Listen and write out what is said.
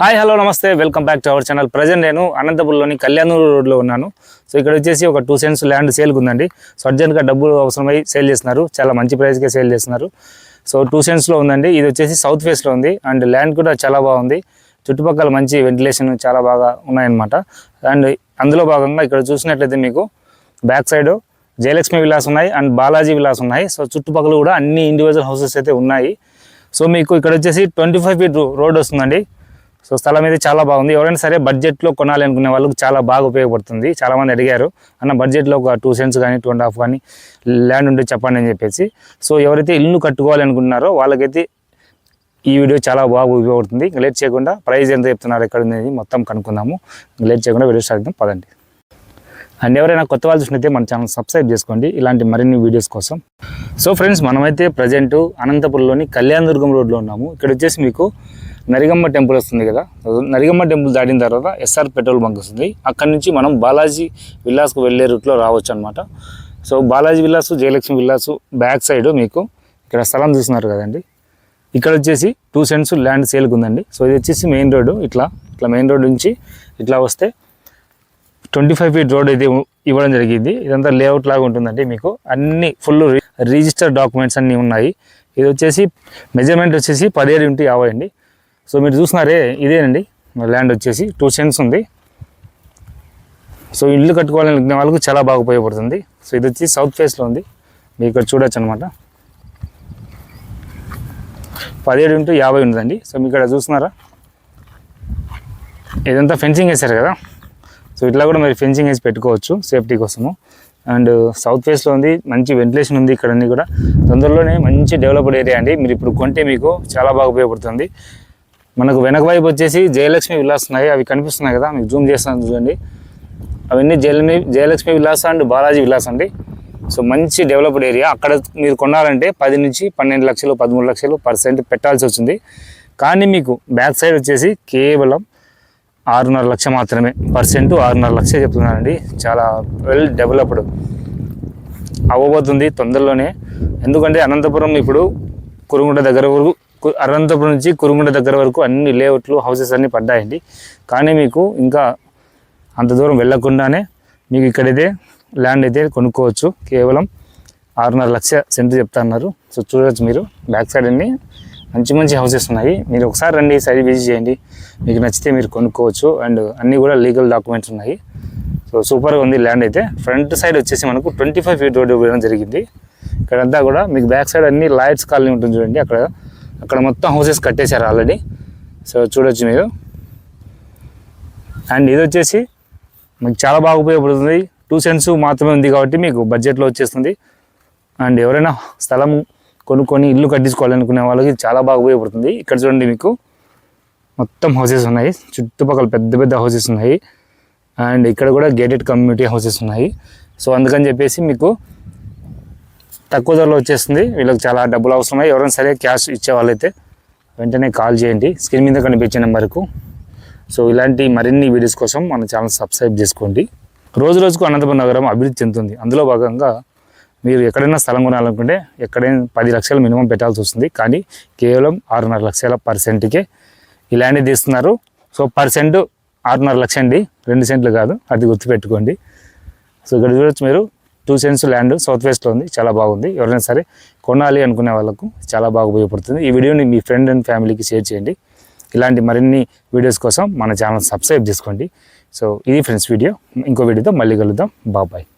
Hi hello నమస్తే. Welcome back to our channel. Present నేను అనంతపురంలోని కళ్యాణూరు రోడ్లో ఉన్నాను. సో ఇక్కడ వచ్చేసి ఒక టూ సెంట్స్ ల్యాండ్ సేల్కి ఉందండి సో అర్జెంట్గా డబ్బులు అవసరమై సేల్ చేస్తున్నారు. చాలా మంచి ప్రైస్కే సేల్ చేస్తున్నారు. సో టూ సెంట్స్లో ఉందండి. ఇది వచ్చేసి సౌత్ ఫేస్లో ఉంది. అండ్ ల్యాండ్ కూడా చాలా బాగుంది. చుట్టుపక్కల మంచి వెంటిలేషన్ చాలా బాగా ఉన్నాయన్నమాట. అండ్ అందులో భాగంగా ఇక్కడ చూసినట్లయితే మీకు బ్యాక్ సైడ్ జయలక్ష్మి విలాస్ ఉన్నాయి. అండ్ బాలాజీ విలాస్ ఉన్నాయి. సో చుట్టుపక్కల కూడా అన్ని ఇండివిజువల్ హౌసెస్ అయితే ఉన్నాయి. సో మీకు ఇక్కడ వచ్చేసి ట్వంటీ ఫైవ్ ఫీట్ రోడ్ వస్తుందండి. సో స్థలం అయితే చాలా బాగుంది. ఎవరైనా సరే బడ్జెట్లో కొనాలి అనుకునే వాళ్ళకి చాలా బాగా ఉపయోగపడుతుంది. చాలామంది అడిగారు అన్న బడ్జెట్లో ఒక టూ సెంట్స్ కానీ టూ అండ్ హాఫ్ కానీ ల్యాండ్ ఉంటే చెప్పండి అని చెప్పేసి. సో ఎవరైతే ఇల్లు కట్టుకోవాలి అనుకుంటున్నారో వాళ్ళకైతే ఈ వీడియో చాలా బాగా ఉపయోగపడుతుంది. లేట్ చేయకుండా ప్రైస్ ఎంత చెప్తున్నారు ఎక్కడ ఉంది మొత్తం కనుక్కుందాము. లేట్ చేయకుండా వీడియో స్టార్ట్ పదండి. అండ్ ఎవరైనా కొత్త వాళ్ళు చూసినైతే మన ఛానల్ సబ్స్క్రైబ్ చేసుకోండి. ఇలాంటి మరిన్ని వీడియోస్ కోసం. సో ఫ్రెండ్స్ మనమైతే ప్రజెంట్ అనంతపురంలోని కళ్యాణదుర్గం రోడ్లో ఉన్నాము. ఇక్కడ వచ్చేసి మీకు నరిగమ్మ టెంపుల్ వస్తుంది కదా. నరిగమ్మ టెంపుల్ దాటిన తర్వాత ఎస్ఆర్ పెట్రోల్ బంక్ వస్తుంది. అక్కడి నుంచి మనం బాలాజీ విల్లాస్కు వెళ్ళే రూట్లో రావచ్చు అనమాట so Balaji villas Jayalakshmi villas back side మీకు ఇక్కడ స్థలం చూస్తున్నారు కదండి. ఇక్కడ వచ్చేసి టూ సెంట్స్ ల్యాండ్ సేల్కి ఉందండి. సో ఇది వచ్చేసి మెయిన్ రోడ్డు ఇట్లా ఇట్లా మెయిన్ రోడ్ నుంచి ఇట్లా వస్తే ట్వంటీ ఫైవ్ ఫీట్ రోడ్ అయితే ఇవ్వడం జరిగింది. ఇదంతా లేఅవుట్ లాగా ఉంటుందండి మీకు. అన్ని ఫుల్ రిజిస్టర్ డాక్యుమెంట్స్ అన్నీ ఉన్నాయి. ఇది వచ్చేసి మెజర్మెంట్ వచ్చేసి పదిహేడు ఇంటూ యాభై అండి. సో మీరు చూసినారే ఇదేనండి. ల్యాండ్ వచ్చేసి టూ సెన్స్ ఉంది. సో ఇల్లు కట్టుకోవాలనుకునే వాళ్ళకు చాలా బాగా ఉపయోగపడుతుంది. సో ఇది వచ్చి సౌత్ ఫేస్లో ఉంది. మీరు ఇక్కడ చూడొచ్చు అనమాట పదిహేడు ఇంటూ యాభై ఉందండి సో మీకు ఇక్కడ చూస్తున్నారా ఇదంతా ఫెన్సింగ్ వేశారు కదా. సో ఇట్లా కూడా మీరు ఫెన్సింగ్ వేసి పెట్టుకోవచ్చు సేఫ్టీ కోసము. అండ్ సౌత్ ఫేస్లో ఉంది మంచి వెంటిలేషన్ ఉంది ఇక్కడ అన్నీ కూడా. తొందరలోనే మంచి డెవలప్డ్ ఏరియా అండి. మీరు ఇప్పుడు కొంటే మీకు చాలా బాగా ఉపయోగపడుతుంది. మనకు వెనక వైపు వచ్చేసి జయలక్ష్మి విలాస్ ఉన్నాయి. అవి కనిపిస్తున్నాయి కదా మీకు జూమ్ చేస్తాను చూడండి. అవన్నీ జయలక్ష్మి జయలక్ష్మి విలాస్ అండ్ బాలాజీ విలాస్ అండి. సో మంచి డెవలప్డ్ ఏరియా. అక్కడ మీరు కొనాలంటే పది నుంచి పన్నెండు లక్షలు పదమూడు లక్షలు పర్సెంట్ పెట్టాల్సి వచ్చింది. కానీ మీకు బ్యాక్ సైడ్ వచ్చేసి కేవలం ఆరున్నర లక్ష మాత్రమే. పర్సెంట్ ఆరున్నర లక్ష చెప్తున్నానండి చాలా వెల్ డెవలప్డ్. అవ్వబోతుంది తొందరలోనే. ఎందుకంటే అనంతపురం ఇప్పుడు కురుగుంట దగ్గర వరకు అనంతపురం నుంచి కురుగుంట దగ్గర వరకు అన్ని లేఅవుట్లు హౌసెస్ అన్నీ పడ్డాయండి. కానీ మీకు ఇంకా అంత దూరం వెళ్ళకుండానే మీకు ఇక్కడైతే ల్యాండ్ అయితే కొనుక్కోవచ్చు. కేవలం ఆరున్నర లక్ష సెంటు చెప్తా అన్నారు. సో చూడవచ్చు మీరు. బ్యాక్ సైడ్ అన్ని మంచి మంచి హౌసెస్ ఉన్నాయి. మీరు ఒకసారి రండి సైడ్ విజిట్ చేయండి. మీకు నచ్చితే మీరు కొనుక్కోవచ్చు. అండ్ అన్నీ కూడా లీగల్ డాక్యుమెంట్స్ ఉన్నాయి. సో సూపర్గా ఉంది ల్యాండ్ అయితే. ఫ్రంట్ సైడ్ వచ్చేసి మనకు ట్వంటీ ఫైవ్ ఫీట్ రోడ్డు వేయడం జరిగింది. ఇక్కడంతా కూడా మీకు బ్యాక్ సైడ్ అన్ని లాయర్స్ కాలనీ ఉంటుంది చూడండి. అక్కడ అక్కడ మొత్తం హౌసెస్ కట్టేశారు ఆల్రెడీ సో చూడొచ్చు మీరు. అండ్ ఇది వచ్చేసి మీకు చాలా బాగా ఉపయోగపడుతుంది. టూ సెంట్స్ మాత్రమే ఉంది కాబట్టి మీకు బడ్జెట్లో వచ్చేస్తుంది. అండ్ ఎవరైనా స్థలం కొనుక్కొని ఇల్లు కట్టించుకోవాలనుకునే వాళ్ళకి చాలా బాగా ఉపయోగపడుతుంది. ఇక్కడ చూడండి మీకు. మొత్తం హౌసెస్ ఉన్నాయి. చుట్టుపక్కల పెద్ద పెద్ద హౌసెస్ ఉన్నాయి. అండ్ ఇక్కడ కూడా గేటెడ్ కమ్యూనిటీ హౌసెస్ ఉన్నాయి. సో అందుకని చెప్పేసి మీకు తక్కువ ధరలో వచ్చేస్తుంది. వీళ్ళకి చాలా డబ్బులు అవసరమై ఎవరైనా సరే క్యాష్ ఇచ్చే వాళ్ళైతే వెంటనే కాల్ చేయండి. స్క్రీన్ మీద కనిపించే నెంబర్కు. సో ఇలాంటి మరిన్ని వీడియోస్ కోసం మన ఛానల్ సబ్స్క్రైబ్ చేసుకోండి. రోజు రోజుకు అనంతపురం నగరం అభివృద్ధి చెందుతుంది. అందులో భాగంగా మీరు ఎక్కడైనా స్థలం కొనాలనుకుంటే ఎక్కడైనా పది లక్షలు మినిమం పెట్టాల్సి వస్తుంది. కానీ కేవలం ఆరున్నర లక్షల పర్సెంట్కే ఇలానే తీస్తున్నారు. సో పర్సెంట్ ఆరున్నర లక్ష అండి. రెండు సెంట్లు కాదు. అది గుర్తుపెట్టుకోండి. సో ఇక్కడ చూడొచ్చు మీరు. టూ సెన్స్ ల్యాండ్ సౌత్ వెస్ట్లో ఉంది చాలా బాగుంది. ఎవరైనా సరే కొనాలి అనుకునే వాళ్ళకు చాలా బాగా ఉపయోగపడుతుంది. ఈ వీడియోని మీ ఫ్రెండ్ అండ్ ఫ్యామిలీకి షేర్ చేయండి. ఇలాంటి మరిన్ని వీడియోస్ కోసం మన ఛానల్ సబ్స్క్రైబ్ చేసుకోండి. సో ఇది ఫ్రెండ్స్ వీడియో. ఇంకో వీడియోతో మళ్ళీ కలుద్దాం. బాబాయ్